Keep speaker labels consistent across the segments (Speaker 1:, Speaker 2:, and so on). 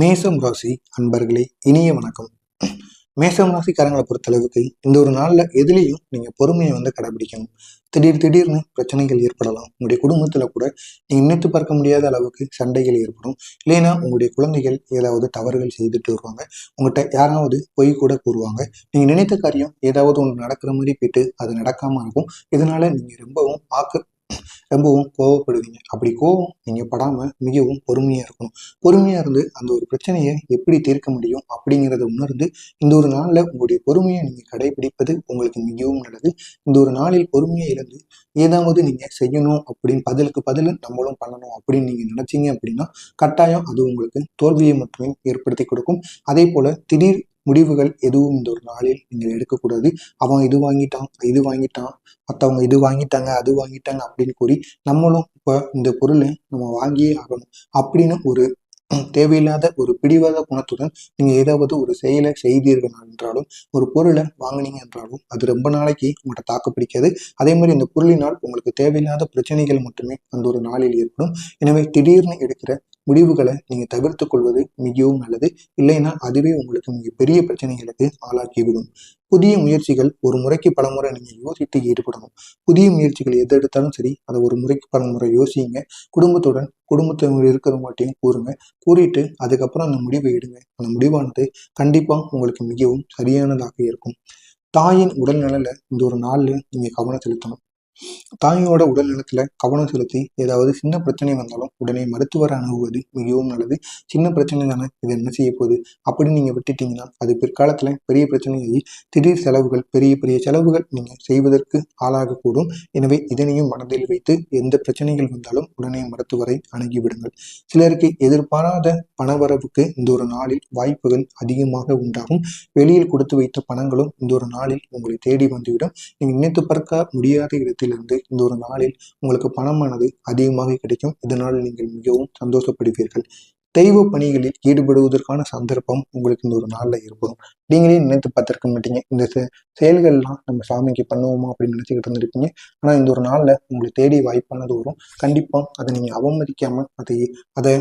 Speaker 1: மேசம் ராசி அன்பர்களே இனிய வணக்கம். மேசம் ராசிக்காரங்களை பொறுத்தளவுக்கு இந்த ஒரு நாளில் எதுலேயும் நீங்கள் பொறுமையை வந்து கடைபிடிக்கணும். திடீர் திடீர்னு பிரச்சனைகள் ஏற்படலாம். உங்களுடைய குடும்பத்தில் கூட நீங்கள் நினைத்து பார்க்க முடியாத அளவுக்கு சண்டைகள் ஏற்படும். இல்லைன்னா உங்களுடைய குழந்தைகள் ஏதாவது தவறுகள் செய்துட்டு வருவாங்க. உங்கள்கிட்ட யாராவது பொய் கூட கூறுவாங்க. நீங்கள் நினைத்த காரியம் ஏதாவது ஒன்று நடக்கிற மாதிரி போயிட்டு அது நடக்காமல் இருக்கும். இதனால நீங்கள் ரொம்பவும் ஆக்க ரொம்பவும் கோவப்படுவீங்க. அப்படி கோவம் நீங்கள் படாமல் மிகவும் பொறுமையாக இருக்கணும். பொறுமையாக இருந்து அந்த ஒரு பிரச்சனையை எப்படி தீர்க்க முடியும் அப்படிங்கிறத உணர்ந்து இந்த ஒரு நாளில் உங்களுடைய பொறுமையை நீங்கள் கடைபிடிப்பது உங்களுக்கு மிகவும் நல்லது. இந்த ஒரு நாளில் பொறுமையை இழந்து ஏதாவது நீங்கள் செய்யணும் அப்படின்னு பதிலுக்கு பதில் நம்மளும் பண்ணணும் அப்படின்னு நீங்கள் நினச்சிங்க அப்படின்னா கட்டாயம் அது உங்களுக்கு தோல்வியை மட்டுமே ஏற்படுத்தி கொடுக்கும். அதே போல் திடீர் முடிவுகள் எதுவும் இந்த ஒரு நாளில் நீங்கள் எடுக்கக்கூடாது. அவன் இது வாங்கிட்டான் இது வாங்கிட்டான் மற்றவங்க இது வாங்கிட்டாங்க அது வாங்கிட்டாங்க அப்படின்னு கூறி நம்மளும் இப்போ இந்த பொருளை நம்ம வாங்கியே ஆகணும் அப்படின்னு ஒரு தேவையில்லாத ஒரு பிடிவாத குணத்துடன் நீங்க ஏதாவது ஒரு செயலை செய்தீர்கள் என்றாலும் ஒரு பொருளை வாங்கினீங்க என்றாலும் அது ரொம்ப நாளைக்கு உங்கள்கிட்ட தாக்கு பிடிக்காது. அதே மாதிரி இந்த பொருளினால் உங்களுக்கு தேவையில்லாத பிரச்சனைகள் மட்டுமே அந்த ஒரு நாளில் ஏற்படும். எனவே திடீர்னு எடுக்கிற முடிவுகளை நீங்கள் தவிர்த்து கொள்வது மிகவும் நல்லது. இல்லைன்னா அதுவே உங்களுக்கு மிக பெரிய பிரச்சனைகளுக்கு ஆளாக்கிவிடும். புதிய முயற்சிகள் ஒரு முறைக்கு பல முறை நீங்கள் யோசித்து ஈடுபடணும். புதிய முயற்சிகள் எது எடுத்தாலும் சரி அதை ஒரு முறைக்கு பல முறை யோசிங்க. குடும்பத்துடன் குடும்பத்தினர் இருக்கிறவங்கள்ட்டையும் கூறுங்க. கூறிட்டு அதுக்கப்புறம் அந்த முடிவை எடுங்க. அந்த முடிவானது கண்டிப்பாக உங்களுக்கு மிகவும் சரியானதாக இருக்கும். தாயின் உடல்நலில் இந்த ஒரு நாளில் நீங்கள் கவனம் செலுத்தணும். தாயோட உடல் நலத்துல கவனம் செலுத்தி ஏதாவது சின்ன பிரச்சனை வந்தாலும் உடனே மருத்துவரை அணுகுவது மிகவும் நல்லது. சின்ன பிரச்சனை தானே இது என்ன செய்ய போகுது? அப்படின்னு நீங்க விட்டுட்டீங்கன்னா அது பிற்காலத்துல பெரிய பிரச்சனையாகி திடீர் செலவுகள் பெரிய பெரிய செலவுகள் நீங்க செய்வதற்கு ஆளாகக்கூடும். எனவே இதனையும் மனதில் வைத்து எந்த பிரச்சனைகள் வந்தாலும் உடனே மருத்துவரை அணுகிவிடுங்கள் சிலருக்கு எதிர்பாராத பணவரவுக்கு இந்த ஒரு நாளில் வாய்ப்புகள் அதிகமாக உண்டாகும். வெளியில் கொடுத்து வைத்த பணங்களும் இந்த ஒரு நாளில் உங்களை தேடி வந்துவிடும். நீங்க நினைத்து பார்க்க முடியாத இடத்தில் இருந்து இந்த ஒரு நாளில் உங்களுக்கு பணமானது அதிகமாக கிடைக்கும். இதனால் நீங்கள் மிகவும் சந்தோஷப்படுவீர்கள். தெய்வ பணிகளில் ஈடுபடுவதற்கான சந்தர்ப்பம் உங்களுக்கு இந்த ஒரு நாளில் ஏற்படும். நீங்களே நினைத்து பார்த்துருக்க மாட்டீங்க. இந்த செயல்கள்லாம் நம்ம சாமிக்கு பண்ணுவோமா அப்படின்னு நினச்சிக்கிட்டு இருந்திருப்பீங்க. ஆனால் இந்த ஒரு நாளில் உங்களுக்கு தேடி வாய்ப்பானது வரும். கண்டிப்பாக அதை நீங்கள் அவமதிக்காமல் அதை அதை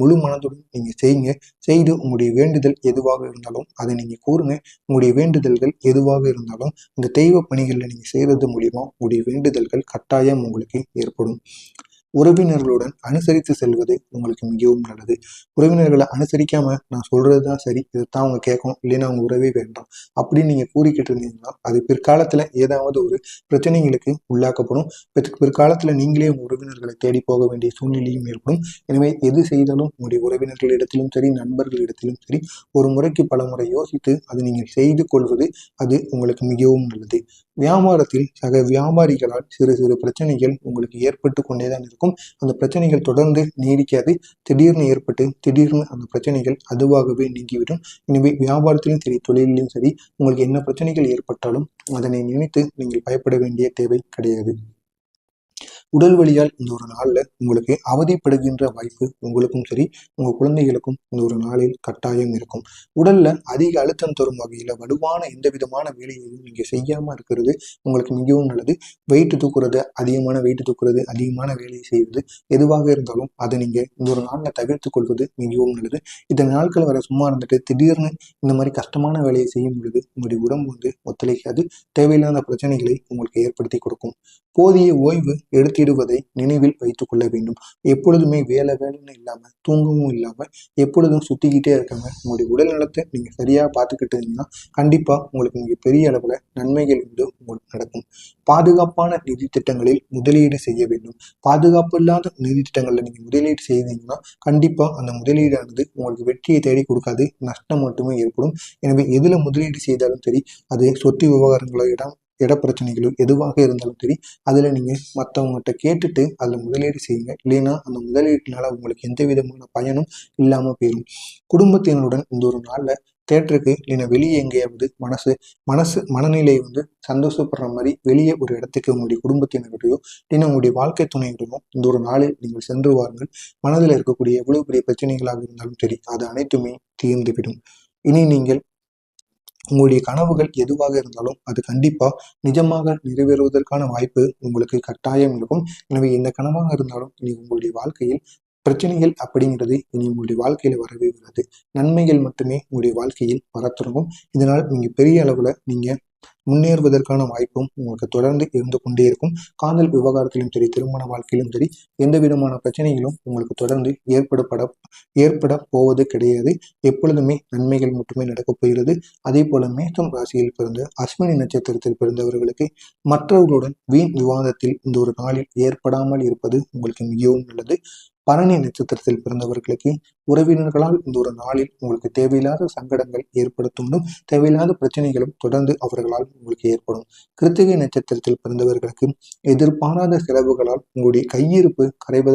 Speaker 1: முழு மனதுடன் நீங்கள் செய்யுங்க. செய்து உங்களுடைய வேண்டுதல் எதுவாக இருந்தாலும் அதை நீங்கள் கூறுங்க. உங்களுடைய வேண்டுதல்கள் எதுவாக இருந்தாலும் இந்த தெய்வ பணிகளில் நீங்கள் செய்கிறது மூலிமா உங்களுடைய வேண்டுதல்கள் கட்டாயம் உங்களுக்கு ஏற்படும். உறவினர்களுடன் அனுசரித்து செல்வது உங்களுக்கு மிகவும் நல்லது. உறவினர்களை அனுசரிக்காம நான் சொல்றது தான் சரி இதைத்தான் அவங்க கேட்கணும் இல்லைன்னா அவங்க உறவே வேண்டாம். அப்படின்னு நீங்க கூறிக்கிட்டு இருந்தீங்கன்னா அது பிற்காலத்துல ஏதாவது ஒரு பிரச்சனைகளுக்கு உள்ளாக்கப்படும். பிற்காலத்துல நீங்களே உங்க உறவினர்களை தேடி போக வேண்டிய சூழ்நிலையும் ஏற்படும். எனவே எது செய்தாலும் உங்களுடைய உறவினர்களிடத்திலும் சரி நண்பர்களிடத்திலும் சரி ஒரு முறைக்கு பல முறை யோசித்து அது நீங்கள் செய்து கொள்வது அது உங்களுக்கு மிகவும் நல்லது. வியாபாரத்தில் சக வியாபாரிகளால் சிறு சிறு பிரச்சனைகள் உங்களுக்கு ஏற்பட்டு கொண்டேதான் இருக்கும். அந்த பிரச்சனைகள் தொடர்ந்து நீடிக்காது. திடீர்னு ஏற்பட்டு திடீர்னு அந்த பிரச்சனைகள் அதுவாகவே நீங்கிவிடும். எனவே வியாபாரத்திலும் சரி தொழிலிலும் சரி உங்களுக்கு என்ன பிரச்சனைகள் ஏற்பட்டாலும் அதனை நினைத்து நீங்கள் பயப்பட வேண்டிய தேவை கிடையாது. உடல் வழியால் இந்த ஒரு நாளில் உங்களுக்கு அவதிப்படுகின்ற வாய்ப்பு உங்களுக்கும் சரி உங்கள் குழந்தைகளுக்கும் இந்த ஒரு நாளில் கட்டாயம் இருக்கும். உடல்ல அதிக அழுத்தம் தரும் வகையில் வலுவான எந்த விதமான வேலையையும் நீங்கள் செய்யாமல் இருக்கிறது உங்களுக்கு மிகவும் நல்லது. வெயிட்டு தூக்குறது அதிகமான வெயிட்டு தூக்குறது அதிகமான வேலையை செய்வது எதுவாக இருந்தாலும் அதை நீங்கள் இந்த ஒரு நாளில் தவிர்த்து கொள்வது மிகவும் நல்லது. இந்த நாட்கள் வர சும்மா இருந்துட்டு திடீர்னு இந்த மாதிரி கஷ்டமான வேலையை செய்யும் பொழுது உங்களுடைய உடம்பு வந்து ஒத்துழைக்காது. தேவையில்லாத பிரச்சனைகளை உங்களுக்கு ஏற்படுத்தி கொடுக்கும். போதிய ஓய்வு எடுத்து எடுத்திடுவதை நினைவில் வைத்துக் கொள்ள வேண்டும். எப்பொழுதுமே வேலை வேலைன்னு இல்லாமல் தூங்கவும் இல்லாமல் எப்பொழுதும் சுற்றிக்கிட்டே இருக்காங்க உங்களுடைய உடல் நலத்தை நீங்கள் சரியாக பார்த்துக்கிட்டு இருந்தீங்கன்னா கண்டிப்பாக உங்களுக்கு மிக பெரிய அளவில் நன்மைகள் வந்து உங்களுக்கு நடக்கும். பாதுகாப்பான நிதி திட்டங்களில் முதலீடு செய்ய வேண்டும். பாதுகாப்பு இல்லாத நிதி திட்டங்களில் நீங்கள் முதலீடு செய்தீங்கன்னா கண்டிப்பாக அந்த முதலீடானது உங்களுக்கு வெற்றியை தேடி கொடுக்காது. நஷ்டம் மட்டுமே ஏற்படும். எனவே எதில் முதலீடு செய்தாலும் சரி அது சொத்து விவகாரங்களோ இடம் இட பிரச்சனைகளோ எதுவாக இருந்தாலும் சரி அதில் நீங்கள் மற்றவங்ககிட்ட கேட்டுட்டு அதில் முதலீடு செய்யுங்க. இல்லைன்னா அந்த முதலீட்டினால உங்களுக்கு எந்த விதமான பயனும் இல்லாமல் போயிடும் குடும்பத்தினருடன் இந்த ஒரு நாளில் தேட்டருக்கு இல்லைன்னா வெளியே எங்கேயாவது மனசு மனசு மனநிலை வந்து சந்தோஷப்படுற மாதிரி வெளியே ஒரு இடத்துக்கு உங்களுடைய குடும்பத்தினருடையோ இல்லைன்னா உங்களுடைய வாழ்க்கை துணையுடனோ இந்த ஒரு நாளில் நீங்கள் சென்று வாருங்கள். மனதில் இருக்கக்கூடிய எவ்வளவு பெரிய பிரச்சனைகளாக இருந்தாலும் சரி அது அனைத்துமே தீர்ந்துவிடும். இனி நீங்கள் உங்களுடைய கனவுகள் எதுவாக இருந்தாலும் அது கண்டிப்பாக நிஜமாக நிறைவேறுவதற்கான வாய்ப்பு உங்களுக்கு கட்டாயம் இருக்கும். எனவே எந்த கனவாக இருந்தாலும் நீ உங்களுடைய வாழ்க்கையில் பிரச்சனைகள் அப்படிங்கிறது இனி உங்களுடைய வாழ்க்கையில வரவே வராது. நன்மைகள் மட்டுமே உங்களுடைய வாழ்க்கையில் வர தொடங்கும். இதனால் நீங்கள் பெரிய அளவில் நீங்கள் முன்னேறுவதற்கான வாய்ப்பும் உங்களுக்கு தொடர்ந்து இருந்து கொண்டே இருக்கும். காதல் விவகாரத்திலும் சரி திருமண வாழ்க்கையிலும் சரி எந்த விதமான பிரச்சனைகளும் உங்களுக்கு தொடர்ந்து ஏற்படப்பட ஏற்பட போவது கிடையாது. எப்பொழுதுமே நன்மைகள் மட்டுமே நடக்கப் போகிறது. அதே போல மேத்தம் ராசியில் பிறந்த அஸ்வினி நட்சத்திரத்தில் பிறந்தவர்களுக்கு மற்றவர்களுடன் வீண் விவாதத்தில் இந்த ஒரு நாளில் ஏற்படாமல் இருப்பது உங்களுக்கு மிகவும் நல்லது. பரணி நட்சத்திரத்தில் பிறந்தவர்களுக்கு உறவினர்களால் இந்த ஒரு நாளில் உங்களுக்கு தேவையில்லாத சங்கடங்கள் ஏற்படுத்தும்னும் தேவையில்லாத பிரச்சனைகளும் தொடர்ந்து அவர்களால் உங்களுக்கு ஏற்படும். கிருத்திகை நட்சத்திரத்தில் பிறந்தவர்களுக்கு எதிர்பாராத செலவுகளால் உங்களுடைய கையிருப்பு கரைவதற்கு